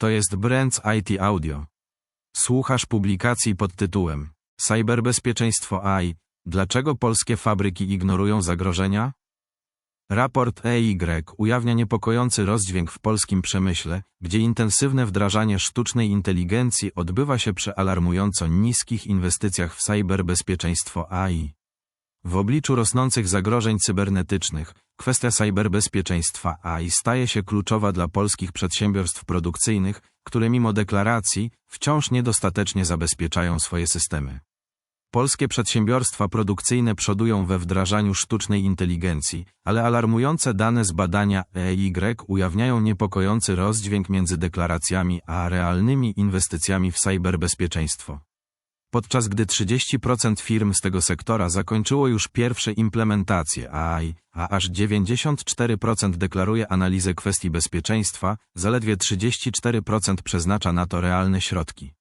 To jest Brands IT Audio. Słuchasz publikacji pod tytułem Cyberbezpieczeństwo AI. Dlaczego polskie fabryki ignorują zagrożenia? Raport EY ujawnia niepokojący rozdźwięk w polskim przemyśle, gdzie intensywne wdrażanie sztucznej inteligencji odbywa się przy alarmująco niskich inwestycjach w cyberbezpieczeństwo AI. W obliczu rosnących zagrożeń cybernetycznych, kwestia cyberbezpieczeństwa AI staje się kluczowa dla polskich przedsiębiorstw produkcyjnych, które mimo deklaracji wciąż niedostatecznie zabezpieczają swoje systemy. Polskie przedsiębiorstwa produkcyjne przodują we wdrażaniu sztucznej inteligencji, ale alarmujące dane z badania EY ujawniają niepokojący rozdźwięk między deklaracjami a realnymi inwestycjami w cyberbezpieczeństwo. Podczas gdy 30% firm z tego sektora zakończyło już pierwsze implementacje AI, a aż 94% deklaruje analizę kwestii bezpieczeństwa, zaledwie 34% przeznacza na to realne środki.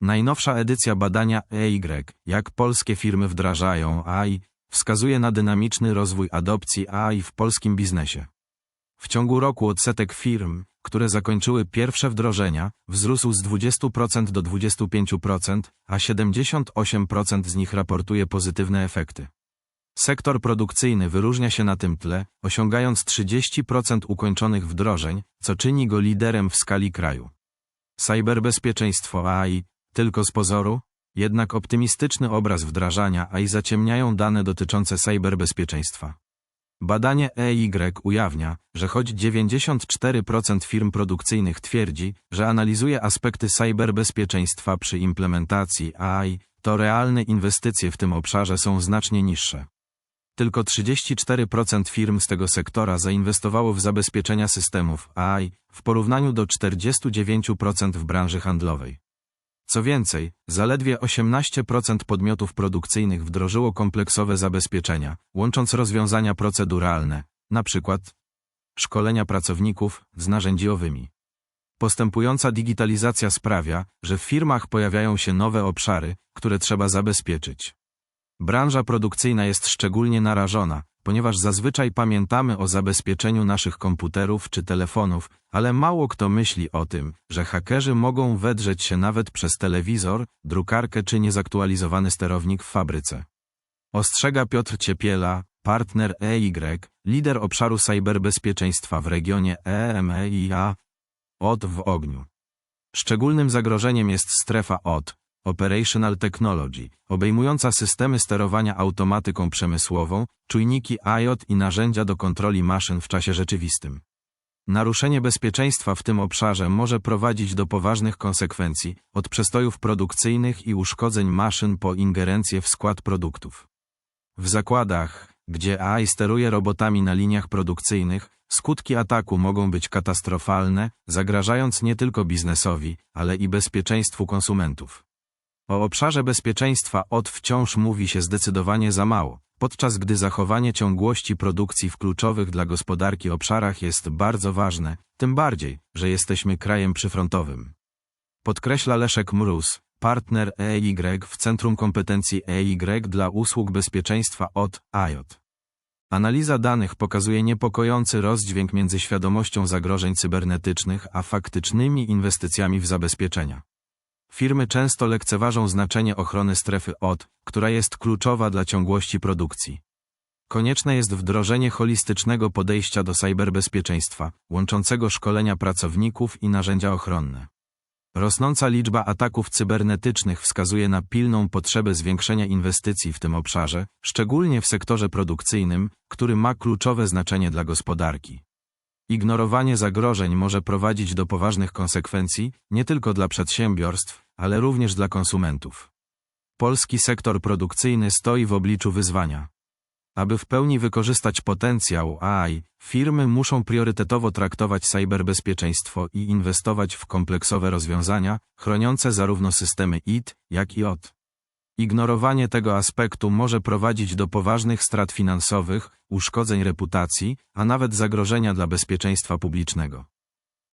Najnowsza edycja badania EY, jak polskie firmy wdrażają AI, wskazuje na dynamiczny rozwój adopcji AI w polskim biznesie. W ciągu roku odsetek firm, które zakończyły pierwsze wdrożenia, wzrósł z 20% do 25%, a 78% z nich raportuje pozytywne efekty. Sektor produkcyjny wyróżnia się na tym tle, osiągając 30% ukończonych wdrożeń, co czyni go liderem w skali kraju. Cyberbezpieczeństwo AI, tylko z pozoru, jednak optymistyczny obraz wdrażania AI zaciemniają dane dotyczące cyberbezpieczeństwa. Badanie EY ujawnia, że choć 94% firm produkcyjnych twierdzi, że analizuje aspekty cyberbezpieczeństwa przy implementacji AI, to realne inwestycje w tym obszarze są znacznie niższe. Tylko 34% firm z tego sektora zainwestowało w zabezpieczenia systemów AI, w porównaniu do 49% w branży handlowej. Co więcej, zaledwie 18% podmiotów produkcyjnych wdrożyło kompleksowe zabezpieczenia, łącząc rozwiązania proceduralne, np. szkolenia pracowników z narzędziowymi. Postępująca digitalizacja sprawia, że w firmach pojawiają się nowe obszary, które trzeba zabezpieczyć. Branża produkcyjna jest szczególnie narażona, ponieważ zazwyczaj pamiętamy o zabezpieczeniu naszych komputerów czy telefonów, ale mało kto myśli o tym, że hakerzy mogą wedrzeć się nawet przez telewizor, drukarkę czy niezaktualizowany sterownik w fabryce. Ostrzega Piotr Ciepiela, partner EY, lider obszaru cyberbezpieczeństwa w regionie EMEIA, OD w ogniu. Szczególnym zagrożeniem jest strefa OD, Operational Technology, obejmująca systemy sterowania automatyką przemysłową, czujniki IoT i narzędzia do kontroli maszyn w czasie rzeczywistym. Naruszenie bezpieczeństwa w tym obszarze może prowadzić do poważnych konsekwencji, od przestojów produkcyjnych i uszkodzeń maszyn po ingerencję w skład produktów. W zakładach, gdzie AI steruje robotami na liniach produkcyjnych, skutki ataku mogą być katastrofalne, zagrażając nie tylko biznesowi, ale i bezpieczeństwu konsumentów. O obszarze bezpieczeństwa od wciąż mówi się zdecydowanie za mało, podczas gdy zachowanie ciągłości produkcji w kluczowych dla gospodarki obszarach jest bardzo ważne, tym bardziej, że jesteśmy krajem przyfrontowym. Podkreśla Leszek Mróz, partner EY w Centrum Kompetencji EY dla usług bezpieczeństwa od IOT. Analiza danych pokazuje niepokojący rozdźwięk między świadomością zagrożeń cybernetycznych a faktycznymi inwestycjami w zabezpieczenia. Firmy często lekceważą znaczenie ochrony strefy OD, która jest kluczowa dla ciągłości produkcji. Konieczne jest wdrożenie holistycznego podejścia do cyberbezpieczeństwa, łączącego szkolenia pracowników i narzędzia ochronne. Rosnąca liczba ataków cybernetycznych wskazuje na pilną potrzebę zwiększenia inwestycji w tym obszarze, szczególnie w sektorze produkcyjnym, który ma kluczowe znaczenie dla gospodarki. Ignorowanie zagrożeń może prowadzić do poważnych konsekwencji nie tylko dla przedsiębiorstw, ale również dla konsumentów. Polski sektor produkcyjny stoi w obliczu wyzwania. Aby w pełni wykorzystać potencjał AI, firmy muszą priorytetowo traktować cyberbezpieczeństwo i inwestować w kompleksowe rozwiązania, chroniące zarówno systemy IT, jak i OT. Ignorowanie tego aspektu może prowadzić do poważnych strat finansowych, uszkodzeń reputacji, a nawet zagrożenia dla bezpieczeństwa publicznego.